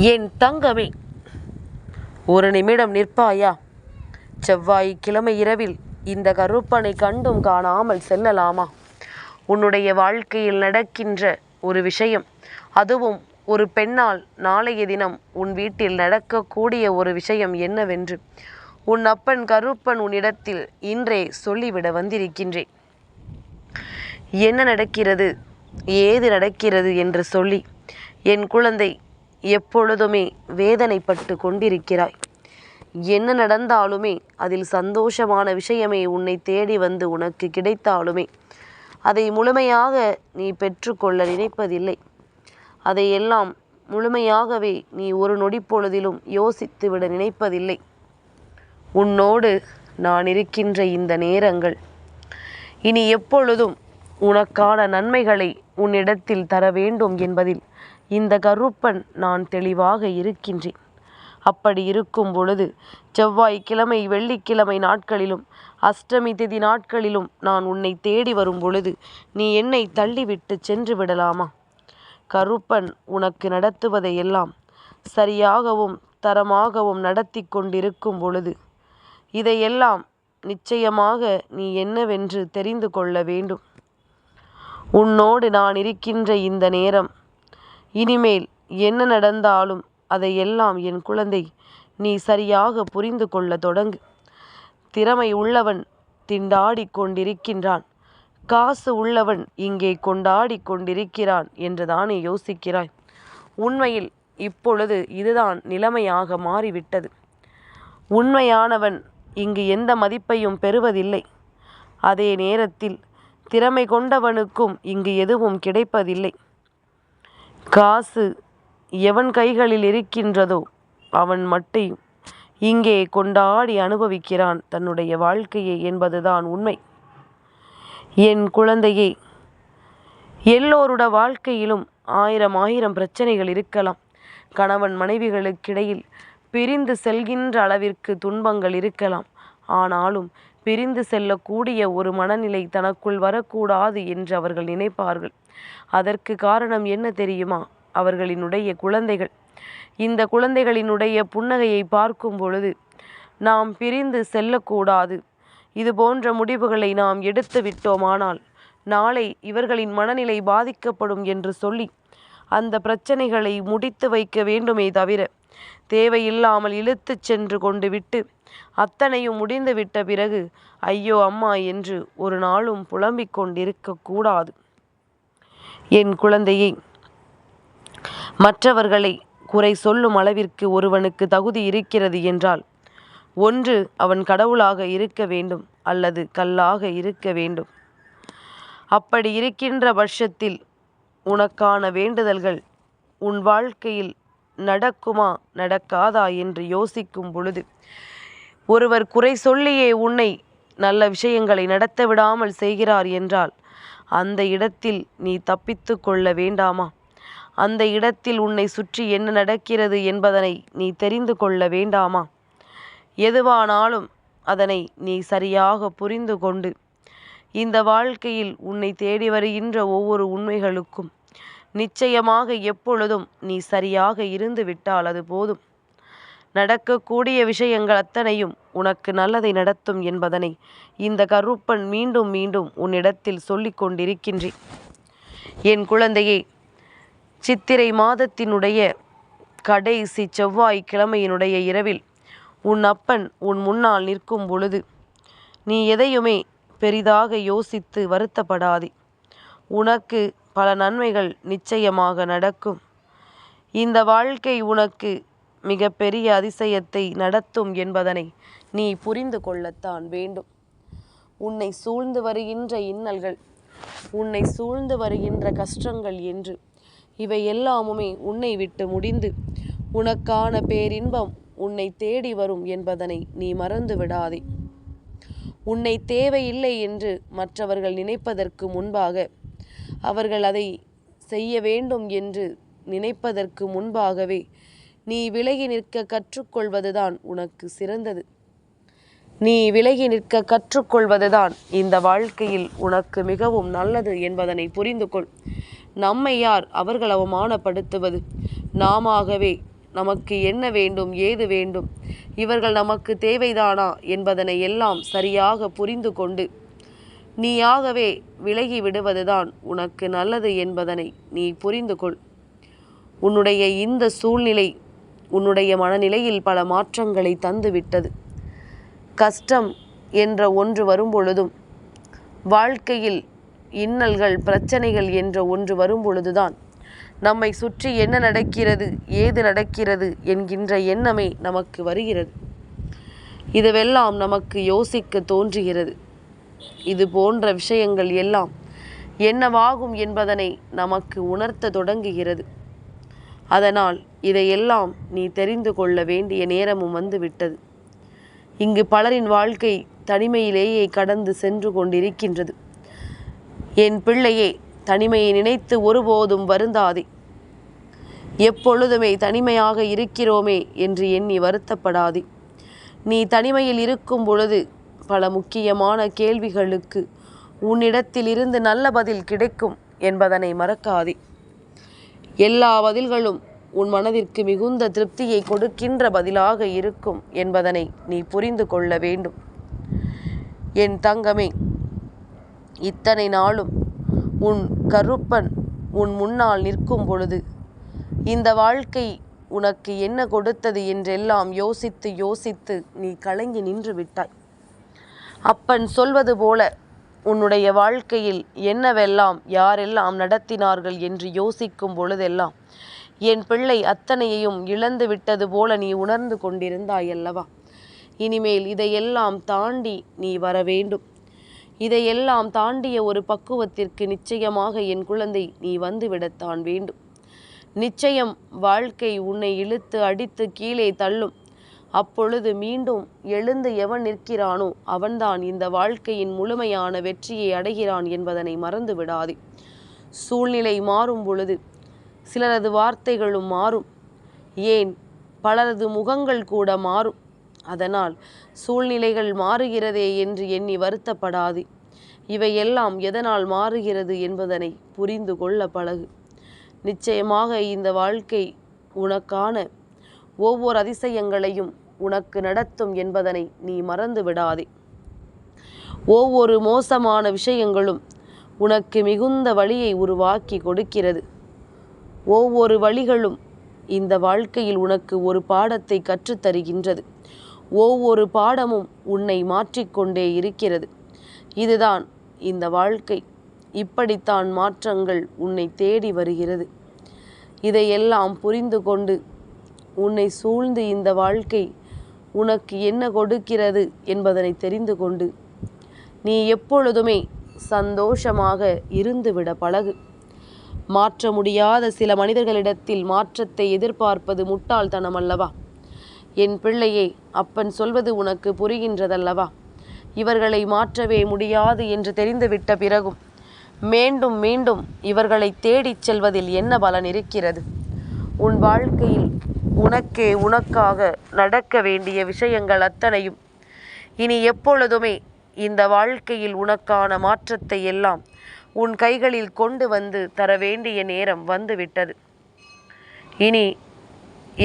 என் தங்கமே ஒரு நிமிடம் நிற்பாயா? செவ்வாய் கிழமை இரவில் இந்த கருப்பனை கண்டும் காணாமல் செல்லலாமா? உன்னுடைய வாழ்க்கையில் நடக்கின்ற ஒரு விஷயம் அதுவும் ஒரு பெண்ணால் நாளைய தினம் உன் வீட்டில் நடக்கக்கூடிய ஒரு விஷயம் என்னவென்று உன் அப்பன் கருப்பன் உன்னிடத்தில் இன்றே சொல்லிவிட வந்திருக்கின்றேன். என்ன நடக்கிறது? ஏது நடக்கிறது என்று சொல்லி என் குழந்தை எப்பொழுதுமே வேதனைப்பட்டு கொண்டிருக்கிறாய். என்ன நடந்தாலுமே அதில் சந்தோஷமான விஷயமே உன்னை தேடி வந்து உனக்கு கிடைத்தாலுமே அதை முழுமையாக நீ பெற்றுக்கொள்ள நினைப்பதில்லை. அதையெல்லாம் முழுமையாகவே நீ ஒரு நொடி பொழுதிலும் யோசித்துவிட நினைப்பதில்லை. உன்னோடு நான் இருக்கின்ற இந்த நேரங்கள் இனி எப்பொழுதும் உனக்கான நன்மைகளை உன்னிடத்தில் தர வேண்டும் என்பதில் இந்த கருப்பன் நான் தெளிவாக இருக்கின்றேன். அப்படி இருக்கும் பொழுது செவ்வாய்க்கிழமை வெள்ளிக்கிழமை நாட்களிலும் அஷ்டமி திதி நாட்களிலும் நான் உன்னை தேடி வரும் பொழுது நீ என்னை தள்ளிவிட்டு சென்று விடலாமா? கருப்பன் உனக்கு நடத்துவதையெல்லாம் சரியாகவும் தரமாகவும் நடத்தி கொண்டிருக்கும் பொழுது இதையெல்லாம் நிச்சயமாக நீ என்னவென்று தெரிந்து கொள்ள வேண்டும். உன்னோடு நான் இருக்கின்ற இந்த நேரம் இனிமேல் என்ன நடந்தாலும் அதையெல்லாம் என் குழந்தை நீ சரியாக புரிந்து கொள்ள தொடங்கு. திறமை உள்ளவன் திண்டாடி கொண்டிருக்கின்றான். காசு உள்ளவன் இங்கே கொண்டாடி கொண்டிருக்கிறான் என்றுதானே யோசிக்கிறாய். உண்மையில் இப்பொழுது இதுதான் நிலைமையாக மாறிவிட்டது. உண்மையானவன் இங்கு எந்த மதிப்பையும் பெறுவதில்லை. அதே நேரத்தில் திறமை கொண்டவனுக்கும் இங்கு எதுவும் கிடைப்பதில்லை. காசு எவன் கைகளில் இருக்கின்றதோ அவன் மட்டை இங்கே கொண்டாடி அனுபவிக்கிறான். தன்னுடைய வாழ்க்கையை என்பதுதான் உண்மை. என் குழந்தையே எல்லோருட வாழ்க்கையிலும் ஆயிரம் ஆயிரம் பிரச்சனைகள் இருக்கலாம். கணவன் மனைவிகளுக்கிடையில் பிரிந்து செல்கின்ற அளவிற்கு துன்பங்கள் இருக்கலாம். ஆனாலும் பிரிந்து செல்லக்கூடிய ஒரு மனநிலை தனக்குள் வரக்கூடாது என்று அவர்கள் நினைப்பார்கள். அதற்கு காரணம் என்ன தெரியுமா? அவர்களினுடைய குழந்தைகள். இந்த குழந்தைகளினுடைய புன்னகையை பார்க்கும் பொழுது நாம் பிரிந்து செல்லக்கூடாது. இது போன்ற முடிவுகளை நாம் எடுத்து விட்டோமானால் நாளை இவர்களின் மனநிலை பாதிக்கப்படும் என்று சொல்லி அந்த பிரச்சனைகளை முடித்து வைக்க வேண்டுமே தவிர தேவையில்லாமல் இழுத்துச் சென்று கொண்டு விட்டு அத்தனையும் முடிந்துவிட்ட பிறகு ஐயோ அம்மா என்று ஒரு நாளும் புலம்பிக் கொண்டிருக்கக்கூடாது என் குழந்தையை மற்றவர்களை குறை சொல்லும் அளவிற்கு ஒருவனுக்கு தகுதி இருக்கிறது என்றால் ஒன்று அவன் கடவுளாக இருக்க வேண்டும் அல்லது கல்லாக இருக்க வேண்டும். அப்படி இருக்கின்ற பட்சத்தில் உனக்கான வேண்டுதல்கள் உன் வாழ்க்கையில் நடக்குமா? நடக்காதா? என்று யோசிக்கும் பொழுது ஒருவர் குறை சொல்லியே உன்னை நல்ல விஷயங்களை நடத்த விடாமல் செய்கிறார் என்றால் அந்த இடத்தில் நீ தப்பித்து கொள்ள வேண்டாமா? அந்த இடத்தில் உன்னை சுற்றி என்ன நடக்கிறது என்பதனை நீ தெரிந்து கொள்ள வேண்டாமா? எதுவானாலும் அதனை நீ சரியாக புரிந்து கொண்டு இந்த வாழ்க்கையில் உன்னை தேடி வருகின்ற ஒவ்வொரு உண்மைகளுக்கும் நிச்சயமாக எப்பொழுதும் நீ சரியாக இருந்து விட்டால் அது போதும். நடக்கக்கூடிய விஷயங்கள் அத்தனையும் உனக்கு நல்லதை நடத்தும் என்பதனை இந்த கருப்பன் மீண்டும் மீண்டும் உன்னிடத்தில் சொல்லிக் கொண்டிருக்கின்றேன். என் குழந்தையே சித்திரை மாதத்தினுடைய கடைசி செவ்வாய் கிழமையினுடைய இரவில் உன் அப்பன் உன் முன்னால் நிற்கும் பொழுது நீ எதையுமே பெரிதாக யோசித்து வருத்தப்படாதே. உனக்கு பல நன்மைகள் நிச்சயமாக நடக்கும். இந்த வாழ்க்கை உனக்கு மிக பெரிய அதிசயத்தை நடத்தும் என்பதனை நீ புரிந்து கொள்ளத்தான் வேண்டும். உன்னை சூழ்ந்து வருகின்ற இன்னல்கள் உன்னை சூழ்ந்து வருகின்ற கஷ்டங்கள் என்று இவை எல்லாமுமே உன்னை விட்டு முடிந்து உனக்கான பேரின்பம் உன்னை தேடி வரும் என்பதனை நீ மறந்து விடாதே. உன்னை தேவையில்லை என்று மற்றவர்கள் நினைப்பதற்கு முன்பாக அவர்கள் அதை செய்ய வேண்டும் என்று நினைப்பதற்கு முன்பாகவே நீ விலகி நிற்க கற்றுக்கொள்வதுதான் உனக்கு சிறந்தது. நீ விலகி நிற்க கற்றுக்கொள்வதுதான் இந்த வாழ்க்கையில் உனக்கு மிகவும் நல்லது என்பதனை புரிந்து கொள். நம்மை யார் அவர்கள் அவமானப்படுத்துவது? நாமாகவே நமக்கு என்ன வேண்டும் ஏது வேண்டும்? இவர்கள் நமக்கு தேவைதானா என்பதனை எல்லாம் சரியாக புரிந்து கொண்டு நீயாகவே விலகி விடுவதுதான் உனக்கு நல்லது என்பதனை நீ புரிந்து கொள். உன்னுடைய இந்த சூழ்நிலை உன்னுடைய மனநிலையில் பல மாற்றங்களை தந்துவிட்டது கஷ்டம் என்ற ஒன்று வரும்பொழுதும் வாழ்க்கையில் இன்னல்கள் பிரச்சனைகள் என்ற ஒன்று வரும்பொழுதுதான் நம்மை சுற்றி என்ன நடக்கிறது ஏது நடக்கிறது என்கின்ற எண்ணமே நமக்கு வருகிறது. இதுவெல்லாம் நமக்கு யோசிக்க தோன்றுகிறது. இது போன்ற விஷயங்கள் எல்லாம் என்னவாகும் என்பதனை நமக்கு உணர்த்த தொடங்குகிறது. அதனால் இதையெல்லாம் நீ தெரிந்து கொள்ள வேண்டிய நேரமும் வந்துவிட்டது. இங்கு பலரின் வாழ்க்கை தனிமையிலேயே கடந்து சென்று கொண்டிருக்கின்றது. என் பிள்ளையே தனிமையை நினைத்து ஒருபோதும் வருந்தாதே. எப்பொழுதுமே தனிமையாக இருக்கிறோமே என்று எண்ணி வருத்தப்படாதே. நீ தனிமையில் இருக்கும் பொழுது பல முக்கியமான கேள்விகளுக்கு உன்னிடத்திலிருந்து நல்ல பதில் கிடைக்கும் என்பதனை மறக்காதே. எல்லா பதில்களும் உன் மனதிற்கு மிகுந்த திருப்தியை கொடுக்கின்ற பதிலாக இருக்கும் என்பதனை நீ புரிந்து கொள்ள வேண்டும். என் தங்கமே இத்தனை நாளும் உன் கருப்பன் உன் முன்னால் நிற்கும் பொழுது இந்த வாழ்க்கை உனக்கு என்ன கொடுத்தது என்றெல்லாம் யோசித்து யோசித்து நீ கலங்கி நின்று விட்டாய். அப்பன் சொல்வது போல உன்னுடைய வாழ்க்கையில் என்னவெல்லாம் யாரெல்லாம் நடத்தினார்கள் என்று யோசிக்கும் பொழுதெல்லாம் என் பிள்ளை அத்தனையையும் இழந்து விட்டது போல நீ உணர்ந்து கொண்டிருந்தாய் அல்லவா இனிமேல் இதையெல்லாம் தாண்டி நீ வர வேண்டும். இதையெல்லாம் தாண்டிய ஒரு பக்குவத்திற்கு நிச்சயமாக என் குழந்தை நீ வந்துவிடத்தான் வேண்டும். நிச்சயம் வாழ்க்கை உன்னை இழுத்து அடித்து கீழே தள்ளும். அப்பொழுது மீண்டும் எழுந்து எவன் நிற்கிறானோ அவன்தான் இந்த வாழ்க்கையின் முழுமையான வெற்றியை அடைகிறான் என்பதனை மறந்து விடாதே. சூழ்நிலை மாறும் பொழுது சிலரது வார்த்தைகளும் மாறும். ஏன்? பலரது முகங்கள் கூட மாறும். அதனால் சூழ்நிலைகள் மாறுகிறதே என்று எண்ணி வருத்தப்படாது. இவையெல்லாம் எதனால் மாறுகிறது என்பதனை புரிந்து கொள்ள பழகு. நிச்சயமாக இந்த வாழ்க்கை உனக்கான ஒவ்வொரு அதிசயங்களையும் உனக்கு நடத்தும் என்பதனை நீ மறந்து விடாதே. ஒவ்வொரு மோசமான விஷயங்களும் உனக்கு மிகுந்த வழியை உருவாக்கி கொடுக்கிறது. ஒவ்வொரு வழிகளும் இந்த வாழ்க்கையில் உனக்கு ஒரு பாடத்தை கற்றுத்தருகின்றது. ஒவ்வொரு பாடமும் உன்னை மாற்றிக்கொண்டே இருக்கிறது. இதுதான் இந்த வாழ்க்கை. இப்படித்தான் மாற்றங்கள் உன்னை தேடி வருகிறது. இதையெல்லாம் புரிந்து கொண்டு உன்னை சூழ்ந்து இந்த வாழ்க்கை உனக்கு என்ன கொடுக்கிறது என்பதனை தெரிந்து கொண்டு நீ எப்பொழுதுமே சந்தோஷமாக இருந்துவிட பழகு. மாற்ற முடியாத சில மனிதர்களிடத்தில் மாற்றத்தை எதிர்பார்ப்பது முட்டாள்தனம் அல்லவா? என் பிள்ளையே அப்பன் சொல்வது உனக்கு புரிகின்றதல்லவா? இவர்களை மாற்றவே முடியாது என்று தெரிந்துவிட்ட பிறகும் மீண்டும் மீண்டும் இவர்களை தேடிச் செல்வதில் என்ன பலன் இருக்கிறது? உன் வாழ்க்கையில் உனக்கே உனக்காக நடக்க வேண்டிய விஷயங்கள் அத்தனையும். இனி எப்பொழுதுமே இந்த வாழ்க்கையில் உனக்கான மாற்றத்தை எல்லாம் உன் கைகளில் கொண்டு வந்து தர வேண்டிய நேரம் வந்துவிட்டது. இனி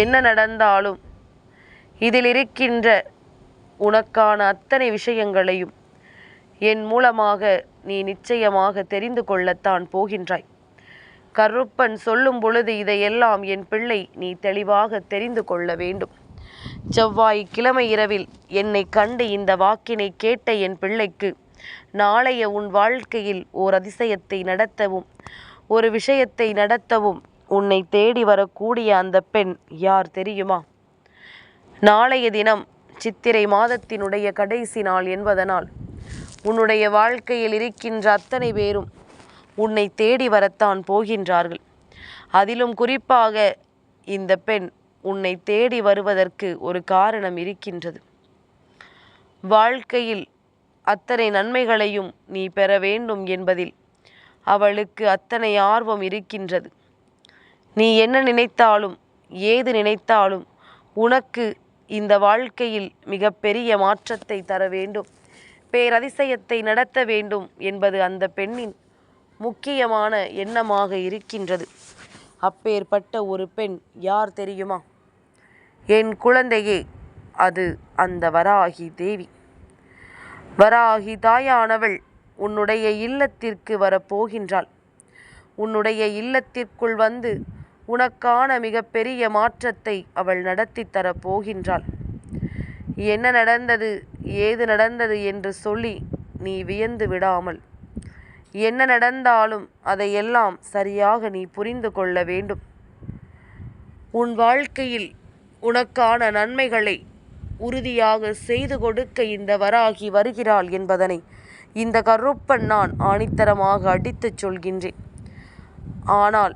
என்ன நடந்தாலும் இதில் இருக்கின்ற உனக்கான அத்தனை விஷயங்களையும் என் மூலமாக நீ நிச்சயமாக தெரிந்து கொள்ளத்தான் போகின்றாய். கருப்பன் சொல்லும் பொழுது இதையெல்லாம் என் பிள்ளை நீ தெளிவாக தெரிந்து கொள்ள வேண்டும். செவ்வாய் கிழமை இரவில் என்னை கண்டு இந்த வாக்கினை கேட்ட என் பிள்ளைக்கு நாளைய உன் வாழ்க்கையில் ஓர் அதிசயத்தை நடத்தவும் ஒரு விஷயத்தை நடத்தவும் உன்னை தேடி வரக்கூடிய அந்த பெண் யார் தெரியுமா? நாளைய தினம் சித்திரை மாதத்தினுடைய கடைசி நாள் என்பதனால் உன்னுடைய வாழ்க்கையில் இருக்கின்ற அத்தனை பேரும் உன்னை தேடி வரத்தான் போகின்றார்கள். அதிலும் குறிப்பாக இந்த பெண் உன்னை தேடி வருவதற்கு ஒரு காரணம் இருக்கின்றது. வாழ்க்கையில் அத்தனை நன்மைகளையும் நீ பெற வேண்டும் என்பதில் அவளுக்கு அத்தனை ஆர்வம் இருக்கின்றது. நீ என்ன நினைத்தாலும் ஏது நினைத்தாலும் உனக்கு இந்த வாழ்க்கையில் மிகப்பெரிய மாற்றத்தை தர வேண்டும். பேரதிசயத்தை நடத்த வேண்டும் என்பது அந்த பெண்ணின் முக்கியமான எண்ணமாக இருக்கின்றது. அப்பேற்பட்ட ஒரு பெண் யார் தெரியுமா? என் குழந்தையே அது அந்த வராகி தேவி. வராகி தாயானவள் உன்னுடைய இல்லத்திற்கு வரப்போகின்றாள். உன்னுடைய இல்லத்திற்குள் வந்து உனக்கான மிகப்பெரிய மாற்றத்தை அவள் நடத்தி தரப்போகின்றாள். என்ன நடந்தது ஏது நடந்தது என்று சொல்லி நீ வியந்து விடாமல் என்ன நடந்தாலும் அதையெல்லாம் சரியாக நீ புரிந்து கொள்ள வேண்டும். உன் வாழ்க்கையில் உனக்கான நன்மைகளை உறுதியாக செய்து கொடுக்க இந்த வராகி வருகிறாள் என்பதனை இந்த கருப்பன் நான் ஆணித்தரமாக அடித்துச் சொல்கின்றேன். ஆனால்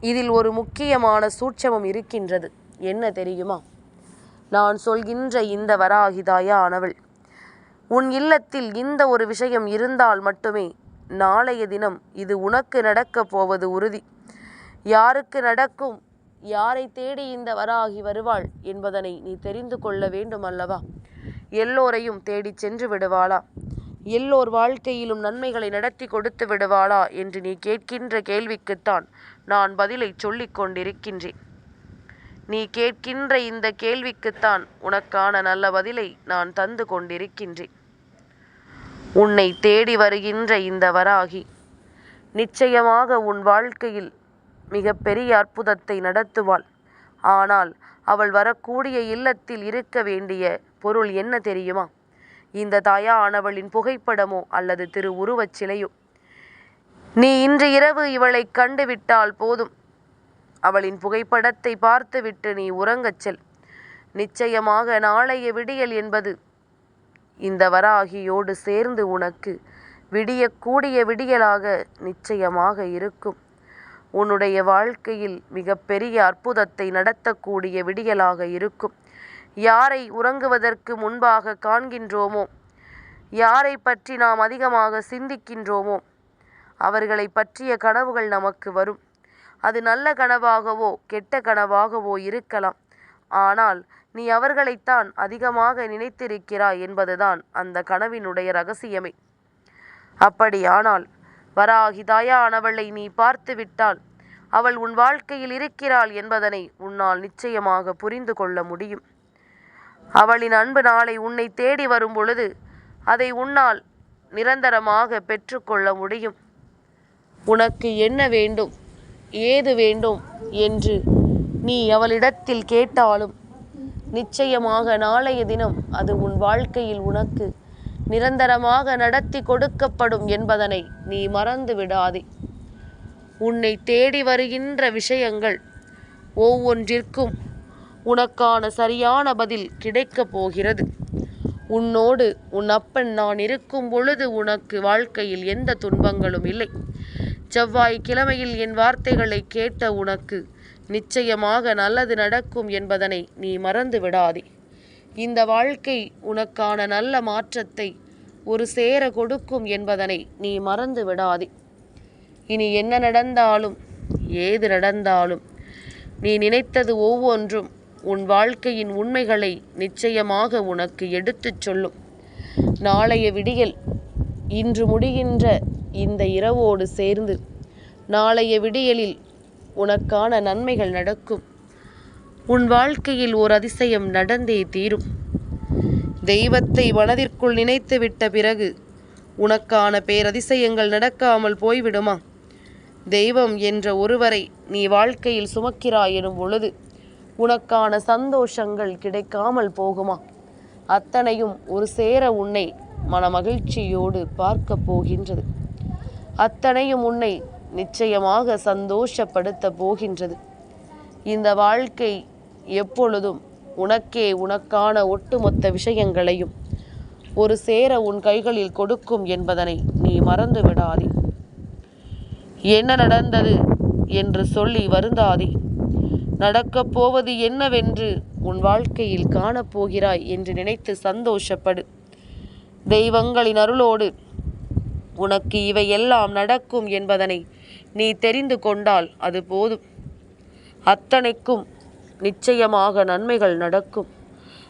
இதில் ஒரு முக்கியமான சூட்சமம் இருக்கின்றது. என்ன தெரியுமா? நான் சொல்கின்ற இந்த வராகிதாயானவள் உன் இல்லத்தில் இந்த ஒரு விஷயம் இருந்தால் மட்டுமே நாளைய தினம் இது உனக்கு நடக்கப் போவது உறுதி. யாருக்கு நடக்கும் யாரை தேடி இந்த வராகி வருவாள் என்பதனை நீ தெரிந்து கொள்ள வேண்டும் அல்லவா? எல்லோரையும் தேடி சென்று விடுவாளா? எல்லோர் வாழ்க்கையிலும் நன்மைகளை நடத்தி கொடுத்து விடுவாளா என்று நீ கேட்கின்ற கேள்விக்குத்தான் நான் பதிலை சொல்லிக் கொண்டிருக்கின்றேன். நீ கேட்கின்ற இந்த கேள்விக்குத்தான் உனக்கான நல்ல பதிலை நான் தந்து கொண்டிருக்கின்றேன். உன்னை தேடி வருகின்ற இந்த வராகி நிச்சயமாக உன் வாழ்க்கையில் மிகப்பெரிய அற்புதத்தை நடத்துவாள். ஆனால் அவள் வரக்கூடிய இல்லத்தில் இருக்க வேண்டிய பொருள் என்ன தெரியுமா? இந்த தாயா ஆனவளின் புகைப்படமோ அல்லது திரு உருவச் சிலையோ? நீ இன்று இரவு இவளை கண்டுவிட்டால் போதும். அவளின் புகைப்படத்தை பார்த்துவிட்டு நீ உறங்கச் செல். நிச்சயமாக நாளைய விடியல் என்பது இந்த வராகியோடு சேர்ந்து உனக்கு விடியக்கூடிய விடியலாக நிச்சயமாக இருக்கும். உன்னுடைய வாழ்க்கையில் மிகப்பெரிய அற்புதத்தை நடத்தக்கூடிய விடியலாக இருக்கும். யாரை உறங்குவதற்கு முன்பாக காண்கின்றோமோ யாரை பற்றி நாம் அதிகமாக சிந்திக்கின்றோமோ அவர்களை பற்றிய கனவுகள் நமக்கு வரும். அது நல்ல கனவாகவோ கெட்ட கனவாகவோ இருக்கலாம். ஆனால் நீ அவர்களைத்தான் அதிகமாக நினைத்திருக்கிறாய் என்பதுதான் அந்த கனவினுடைய ரகசியமே. அப்படியானால் வராகி தாயானவளை நீ பார்த்து விட்டால் அவள் உன் வாழ்க்கையில் இருக்கிறாள் என்பதனை உன்னால் நிச்சயமாக புரிந்து கொள்ள முடியும். அவளின் அன்பு நாளை உன்னை தேடி வரும் பொழுது அதை உன்னால் நிரந்தரமாக பெற்றுக்கொள்ள முடியும். உனக்கு என்ன வேண்டும் ஏது வேண்டும் என்று நீ அவளிடத்தில் கேட்டாலும் நிச்சயமாக நாளைய தினம் அது உன் வாழ்க்கையில் உனக்கு நிரந்தரமாக நடத்தி கொடுக்கப்படும் என்பதனை நீ மறந்து விடாதே. உன்னை தேடி வருகின்ற விஷயங்கள் ஒவ்வொன்றிற்கும் உனக்கான சரியான பதில் கிடைக்கப் போகிறது. உன்னோடு உன் அப்பன் நான் இருக்கும் பொழுது உனக்கு வாழ்க்கையில் எந்த துன்பங்களும் இல்லை. செவ்வாய் கிழமையில் என் வார்த்தைகளை கேட்ட உனக்கு நிச்சயமாக நல்லது நடக்கும் என்பதனை நீ மறந்து விடாதே. இந்த வாழ்க்கை உனக்கான நல்ல மாற்றத்தை ஒரு சேர கொடுக்கும் என்பதனை நீ மறந்து விடாதே. இனி என்ன நடந்தாலும் ஏது நடந்தாலும் நீ நினைத்தது ஒவ்வொன்றும் உன் வாழ்க்கையின் உண்மைகளை நிச்சயமாக உனக்கு எடுத்துச் சொல்லும். நாளைய விடியல் இன்று முடிகின்ற இந்த இரவோடு சேர்ந்து நாளைய விடியலில் உனக்கான நன்மைகள் நடக்கும். உன் வாழ்க்கையில் ஓர் அதிசயம் நடந்தே தீரும். தெய்வத்தை மனதிற்குள் நினைத்து விட்ட பிறகு உனக்கான பேரதிசயங்கள் நடக்காமல் போய்விடுமா? தெய்வம் என்ற ஒருவரை நீ வாழ்க்கையில் சுமக்கிறாய் எனும் பொழுது உனக்கான சந்தோஷங்கள் கிடைக்காமல் போகுமா? அத்தனையும் ஒரு சேர உன்னை மனமகிழ்ச்சியோடு பார்க்க போகின்றது. அத்தனையும் உன்னை நிச்சயமாக சந்தோஷப்படுத்த போகின்றது. இந்த வாழ்க்கை எப்பொழுதும் உனக்கே உனக்கான ஒட்டுமொத்த விஷயங்களையும் ஒரு சேர உன் கைகளில் கொடுக்கும் என்பதனை நீ மறந்து விடாதே என்ன நடந்தது என்று சொல்லி வருந்தாதே. நடக்கப் போவது என்னவென்று உன் வாழ்க்கையில் காணப்போகிறாய் என்று நினைத்து சந்தோஷப்படு. தெய்வங்களின் அருளோடு உனக்கு இவையெல்லாம் நடக்கும் என்பதனை நீ தெரிந்து கொண்டால் அது போதும். அத்தனைக்கும் நிச்சயமாக நன்மைகள் நடக்கும்.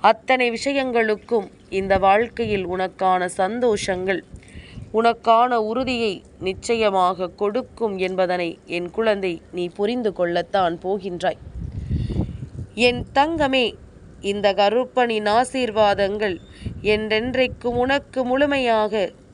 அத்தனை விஷயங்களுக்கும் இந்த வாழ்க்கையில் உனக்கான சந்தோஷங்கள் உனக்கான உறுதியை நிச்சயமாக கொடுக்கும் என்பதனை என் குழந்தை நீ புரிந்து கொள்ளத்தான் போகின்றாய். என் தங்கமே இந்த கருப்பனின் ஆசீர்வாதங்கள் என்றென்றைக்கும் உனக்கு முழுமையாக